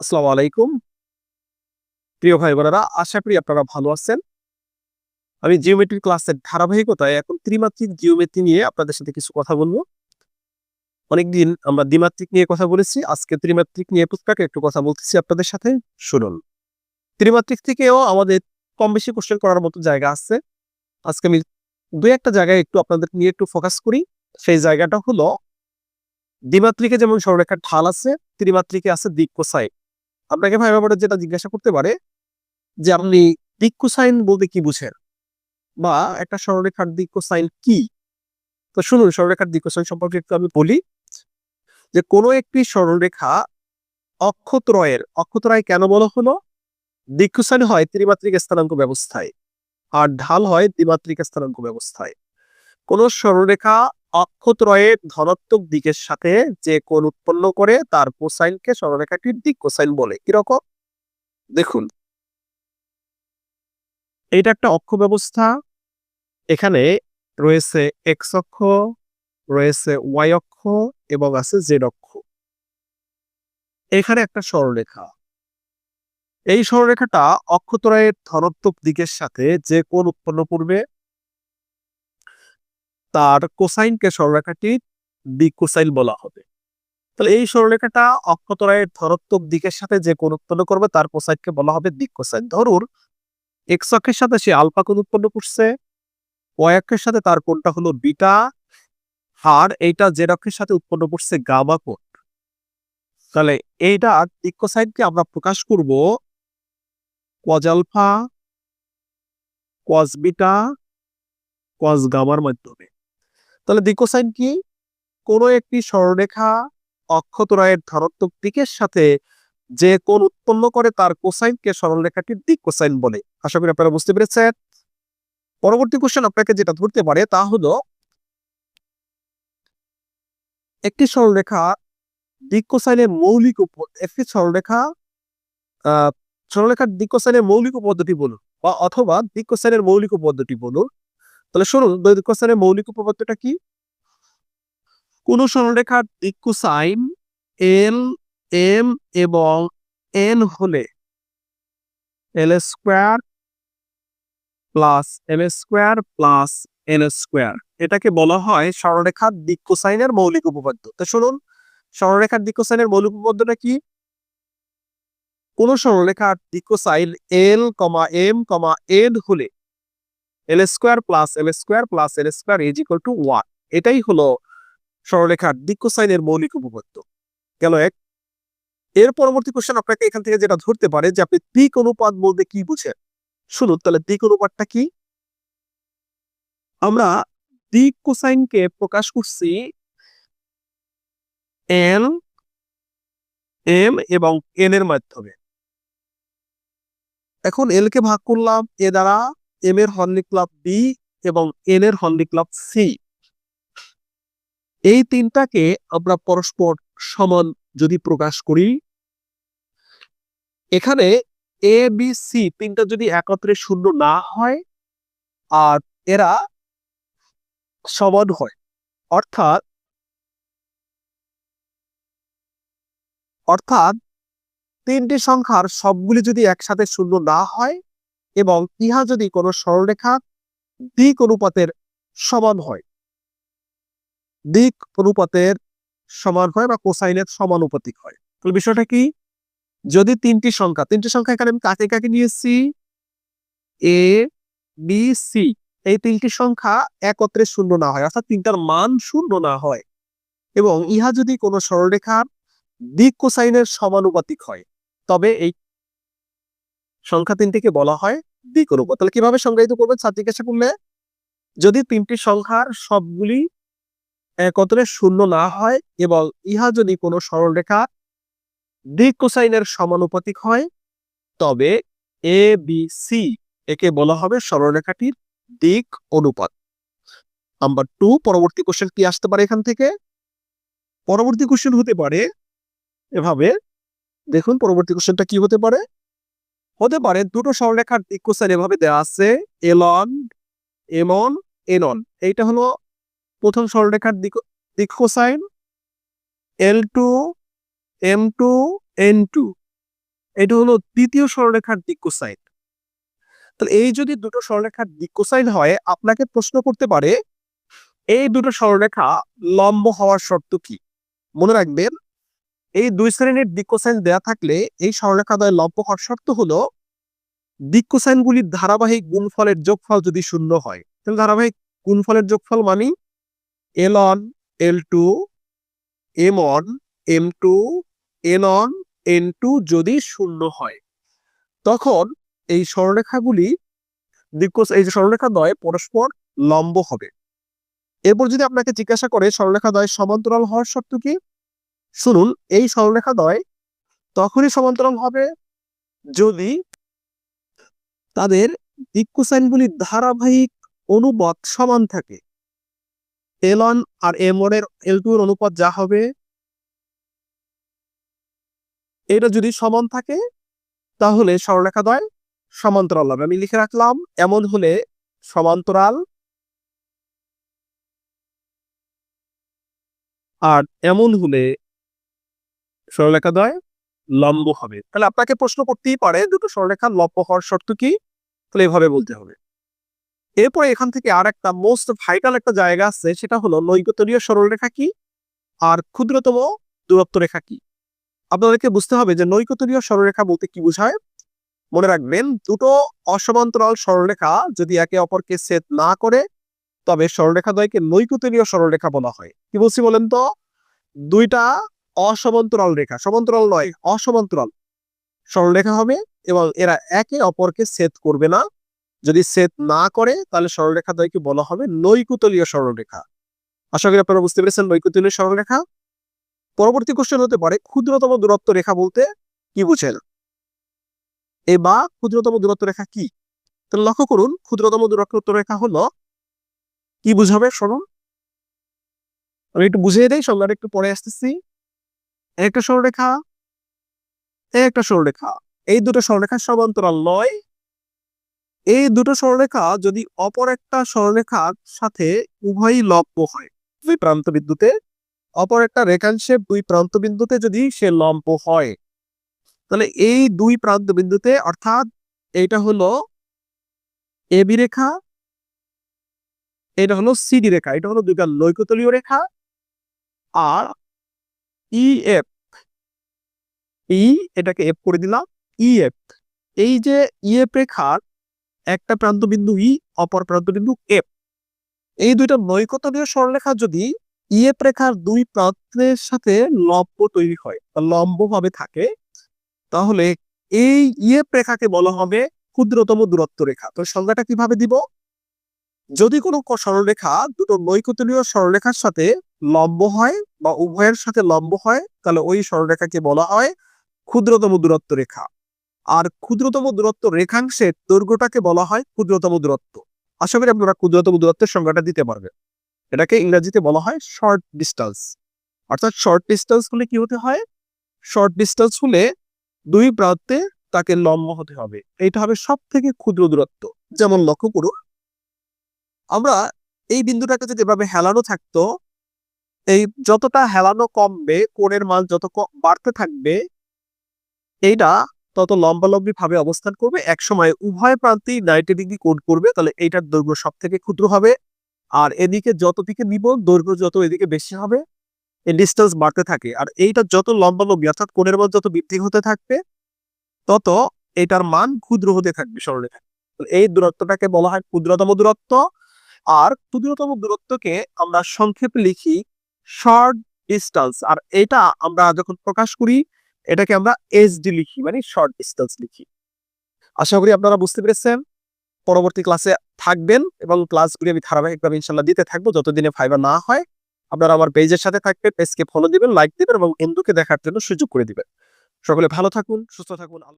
আসসালামু আলাইকুম। প্রিয় ভাই বোনেরা আশা করি আপনারা ভালো আছেন। আমি জিওমেট্রি ক্লাসের ধারাবাহিকতায় এখন ত্রিমাত্রিক জিওমেট্রি নিয়ে আপনাদের সাথে কিছু কথা বলব। অনেকদিন আমরা দ্বিমাত্রিক নিয়ে কথা বলেছি, আজকে ত্রিমাত্রিক নিয়ে পুস্তকে একটু কথা বলতেছি আপনাদের সাথে। শুনুন। ত্রিমাত্রিক থেকেও আমাদের কম বেশি কোশ্চেন করার মতো জায়গা আছে। আজকে আমি দু একটা জায়গায় একটু আপনাদের নিয়ে একটু ফোকাস করি। সেই জায়গাটা হলো, দ্বিমাত্রিকে যেমন সরলরেখার ঢাল আছে, ত্রিমাত্রিকে আছে দিক কোসাইন আপনাকে ভাই ব্যাপারে যেটা জিজ্ঞাসা করতে পারে, যে আপনি দিক কোসাইন বলতে কি বুঝেন? বা একটা সরলরেখার দিক কোসাইন কি? তো শুনুন সরলরেখার দিক কোসাইন সম্পর্কে একটু আমি বলি যে কোনো একটি সরলরেখা অক্ষত্রয়ের, অক্ষত্রয় কেন বলা হলো? দিক কোসাইন হয় ত্রিমাত্রিক স্থানাঙ্ক ব্যবস্থায়, আর ঢাল হয় দ্বিমাত্রিক স্থানাঙ্ক ব্যবস্থায়। কোন সরলরেখা অক্ষত্রয়ের ধনাত্মক দিকের সাথে যে কোণ উৎপন্ন করে, তার কোসাইনকে সরলরেখাটির দিক কোসাইন বলে। কীরকম দেখুন। এটা একটা অক্ষ ব্যবস্থা। এখানে রয়েছে এক্স অক্ষ, রয়েছে ওয়াই অক্ষ এবং আছে জেড অক্ষ। এখানে একটা সরলরেখা। এই সরলরেখাটা অক্ষত্রয়ের ধনাত্মক দিকের সাথে যে কোণ উৎপন্ন করবে তার কোসাইনকে সরলরেখাটির দিক কোসাইন বলা হবে। তাহলে এই সরলরেখাটা অক্ষতরায়ের ধনাত্মক দিকের সাথে যে কোণ উৎপন্ন করবে, তার কোসাইনকে বলা হবে দিক কোসাইন। ধরুন এক্স অক্ষের সাথে সে আলফা কোণ উৎপন্ন করছে ওয়াই অক্ষের সাথে তার কোণটা হলো বিটা, আর এইটা জেড অক্ষের সাথে উৎপন্ন করছে গামা কোণ। তাহলে এইটা দিক কোসাইনকে আমরা প্রকাশ করব cos alpha cos beta cos গামার মাধ্যমে। তাহলে দিকোসাইন কি? কোনো একটি সরলরেখা অক্ষতরায়ের ধনাত্মক দিকের সাথে যে কোণ উৎপন্ন করে তার কোসাইনকে সরলরেখাটির দিক কোসাইন বলে। আশা করি আপনারা বুঝতে পেরেছেন। পরবর্তী কোশ্চেন আপনাকে যেটা ধরতে পারে তা হলো একটি সরলরেখা দিক কোসাইনের মৌলিক একটি সরলরেখা আহ সরলরেখার দিক কোসাইনের মৌলিক পদ্ধতি বলুন, বা অথবা দিক কোসাইনের মৌলিক পদ্ধতি বলুন। তাহলে শুনুন, দৈনিক কোসাইনের মৌলিক উপপাদ্যটা কি? কোন সরলরেখার কোসাইন এল, এম এবং এন হলে L square plus M square plus N square. এটাকে বলা হয় সরলরেখার দিক কোসাইনের মৌলিক উপপাদ্য। তো শুনুন সরলরেখার দিক কোসাইনের মৌলিক উপপাদ্যটা কি? কোন সরলরেখার দিক cosine L comma M comma N হলে L square plus L square plus L square is equal to one এটাই হলো সরলরেখার দিক কোসাইনের মৌলিক উপপাদ্য। গেল এক। এর পরবর্তী কোশ্চেন আপনাকে এখান থেকে যেটা ধরতে পারে যে আপনি দিক অনুপাত বলতে কি বুঝেন? শুনুন, তাহলে দিক অনুপাতটা কি? আমরা দিক কোসাইনকে প্রকাশ করছি এন এম এবং এন এর মাধ্যমে। এখন এল কে ভাগ করলাম এ দ্বারা এম এর হল ক্লাব বি এবং এন এর হল ক্লাব সি এই তিনটাকে আমরা পরস্পর সমান যদি প্রকাশ করি, এখানে এ বি সি তিনটা যদি একত্রে শূন্য না হয় আর এরা সমান হয়, অর্থাৎ অর্থাৎ তিনটি সংখ্যার সবগুলি যদি একসাথে শূন্য না হয় এবং ইহা যদি কোনো সরলরেখা দিক অনুপাতের সমান হয়, দিক অনুপাতের সমান হয় বা কোসাইনের সমানুপাতিক হয়। তাহলে বিষয়টা কি? যদি তিনটি সংখ্যা তিনটি সংখ্যা এখানে আমি কাকে কাকে নিয়েছি? এ বি সি এই তিনটি সংখ্যা একত্রে শূন্য না হয়, অর্থাৎ তিনটার মান শূন্য না হয় এবং ইহা যদি কোনো সরলরেখার দিক কোসাইনের সমানুপাতিক হয়, তবে এই সংখ্যা তিনটিকে বলা হয় দিক অনুপাত তাহলে কীভাবে সংজ্ঞায়িত করবেন ছাত্র জিজ্ঞাসা করলে যদি তিনটি সংখ্যার সবগুলি একত্রে শূন্য না হয় এবং ইহা যদি কোনো সরলরেখা দিক কোসাইনের সমানুপাতিক হয়, তবে এ বি সি একে বলা হবে সরলরেখাটির দিক অনুপাত। নাম্বার টু পরবর্তী কোশ্চেন কি আসতে পারে এখান থেকে? পরবর্তী কোশ্চেন হতে পারে, এভাবে দেখুন, পরবর্তী কোশ্চেনটা কি হতে পারে? হতে পারে দুটো সরলরেখার কোসাইন এভাবে দেওয়া আছে এলন এমন এনন এইটা হলো প্রথম সরলরেখার দিক দিক cosine L two M two N two এটা হলো তৃতীয় সরলরেখার দিক কোসাইন তাহলে এই যদি দুটো সরলরেখার দিক কোসাইন হয়, আপনাকে প্রশ্ন করতে পারে, এই দুটো সরলরেখা লম্ব হওয়ার শর্ত কি? মনে রাখবেন এই দুই শ্রেণির দিক কোসাইন দেয়া থাকলে এই সরলরেখা দ্বয় লম্ব হওয়ার শর্ত হলো, দিক কোসাইনগুলির ধারাবাহিক গুণফলের যোগফল যদি শূন্য হয়, তাহলে ধারাবাহিক গুণফলের যোগফল মানি L one L two M one M two N one N two যদি শূন্য হয়। তখন এই সরলরেখাগুলি দিককোষ এই যে সরলরেখা দ্বয় পরস্পর লম্ব হবে। এরপর যদি আপনাকে জিজ্ঞাসা করে সরলরেখা দ্বয় সমান্তরাল হওয়ার শর্ত কি? শুনুন, এই সরলরেখা দ্বয় তখনই সমান্তরাল হবে যদি তাদের দিক কোসাইনগুলির ধারাবাহিক অনুপাত সমান থাকে। এল ওয়ান আর এম ওয়ানের এল টু এর অনুপাত যা হবে, এটা যদি সমান থাকে, তাহলে সরলরেখা দ্বয় সমান্তরাল হবে। আমি লিখে রাখলাম, এমন হলে সমান্তরাল আর এমন হলে সরলরেখা দ্বয় লম্ব হবে। তাহলে আপনাকে প্রশ্ন করতেই পারে, দুটো সরলরেখা লম্ব হওয়ার শর্ত কি? তাহলে এভাবে বলতে হবে। এরপরে এখান থেকে আর একটা মোস্ট ভাইটাল একটা জায়গা আছে, সেটা হলো নৈকতরীয় সরলরেখা কি? আর ক্ষুদ্রতম দূরত্ব রেখা কি? আপনাদেরকে বুঝতে হবে যে নৈকতরীয় সরলরেখা বলতে কি বোঝায়? মনে রাখবেন, দুটো অসমান্তরাল সরলরেখা যদি একে অপরকে ছেদ না করে, তবে সরলরেখা দ্বয়কে নৈকতরীয় সরলরেখা বলা হয়। কি বলছি বলেন তো? দুইটা অসমান্তরাল রেখা। সমান্তরাল নয়, অসমান্তরাল। সরলরেখা হবে এবং এরা একে অপরকে ছেদ করবে না। যদি ছেদ না করে, তাহলে সরলরেখা দ্বয়কে বলা হবে নৈকুতলীয় সরলরেখা আশা করি আপনারা বুঝতে পেরেছেন নৈকুতলীয় সরলরেখা পরবর্তী কোশ্চেন হতে পারে, ক্ষুদ্রতম দূরত্ব রেখা বলতে কি বুঝেন? এ বা ক্ষুদ্রতম দূরত্ব রেখা কি? তাহলে লক্ষ্য করুন, ক্ষুদ্রতম দূরত্ব রেখা হলো কি বুঝাবে? শুনুন আমি একটু বুঝিয়ে দেই সংজ্ঞাটা একটু পরে আসতেছি। একটা সরলরেখা একটা সরলরেখা এই দুটো সরলরেখা সমান্তরাল নয়। এই দুটো সরলরেখা যদি অপর একটা সরলরেখার সাথে উভয়ই লম্ব হয়, দুই প্রান্ত বিন্দুতে, অপর একটা রেখাংশের দুই প্রান্ত বিন্দুতে যদি সে লম্ব হয়, তাহলে এই দুই প্রান্ত বিন্দুতে, অর্থাৎ এইটা হলো এবি রেখা, এটা হলো সিডি রেখা, এটা হলো দুইটা নৈকতলীয় রেখা, আর ই এফ ই এটাকে এফ করে দিলাম। ই এফ এই যে ইএফ রেখার একটা প্রান্ত বিন্দু ই অপর প্রান্ত বিন্দু এফ এই দুইটা নৈকতলীয় সরলরেখা যদি ইএফ রেখার দুই প্রান্তের সাথে লম্ব তৈরি হয়, বা লম্ব ভাবে থাকে, তাহলে এই ইএফ রেখাকে বলা হবে ক্ষুদ্রতম দূরত্ব রেখা। তো সংজ্ঞাটা কীভাবে দিব? যদি কোনো সরলরেখা দুটো নৈকতলীয় সরলরেখার সাথে লম্ব হয় বা উভয়ের সাথে লম্ব হয়, তাহলে ওই সরলরেখাকে বলা হয় ক্ষুদ্রতম দূরত্ব রেখা। আর ক্ষুদ্রতম দূরত্ব রেখাংশের দৈর্ঘ্যটাকে বলা হয় ক্ষুদ্রতম দূরত্ব। আশা করি আপনারা ক্ষুদ্রতম দূরত্বের সংজ্ঞাটা দিতে পারবেন। এটাকে ইংরেজিতে বলা হয় শর্ট ডিস্টেন্স অর্থাৎ শর্ট ডিস্টেন্স হলে কি হতে হয়? শর্ট ডিস্টেন্স হলে দুই প্রান্তে তাকে লম্ব হতে হবে। এইটা হবে সব থেকে ক্ষুদ্র দূরত্ব। যেমন লক্ষ্য করুন, আমরা এই বিন্দুটাকে যদি এভাবে হেলানো থাকতো এই যতটা হেলানো কমবে, কোণের মান যত বাড়তে থাকবে, এইটা তত লম্বালম্বি ভাবে অবস্থান করবে। এক সময় উভয় প্রান্তেই নাইনটি ডিগ্রি কোণ করবে, তাহলে এইটার দৈর্ঘ্য সব থেকে ক্ষুদ্র হবে। আর এদিকে যত দিকে নিব, দৈর্ঘ্য যত এদিকে বেশি হবে, এই ডিস্টেন্স বাড়তে থাকে। আর এইটা যত লম্বালম্বি, অর্থাৎ কোণের মান যত বৃদ্ধি হতে থাকবে, তত এটার মান ক্ষুদ্র হতে থাকবে সরলরেখা এই দূরত্বটাকে বলা হয় ক্ষুদ্রতম দূরত্ব। আর ক্ষুদ্রতম দূরত্বকে আমরা সংক্ষেপে লিখি শর্ট ডিস্টেন্স আর এটা আমরা যখন প্রকাশ করি, এটাকে আমরা এসডি লিখি মানে শর্ট ডিস্টেন্স লিখি। আশা করি আপনারা বুঝতে পেরেছেন। পরবর্তী ক্লাসে থাকবেন এবং ক্লাসগুলি আমি ধারাবাহিকভাবে ইনশাল্লাহ দিতে থাকব যতদিনে ফাইবার না হয়। আপনারা আমার পেজের সাথে থাকবেন পেজকে ফলো দিবেন লাইক দিবেন এবং এন্দুকে দেখার জন্য সুযোগ করে দিবেন। সকলে ভালো থাকুন, সুস্থ থাকুন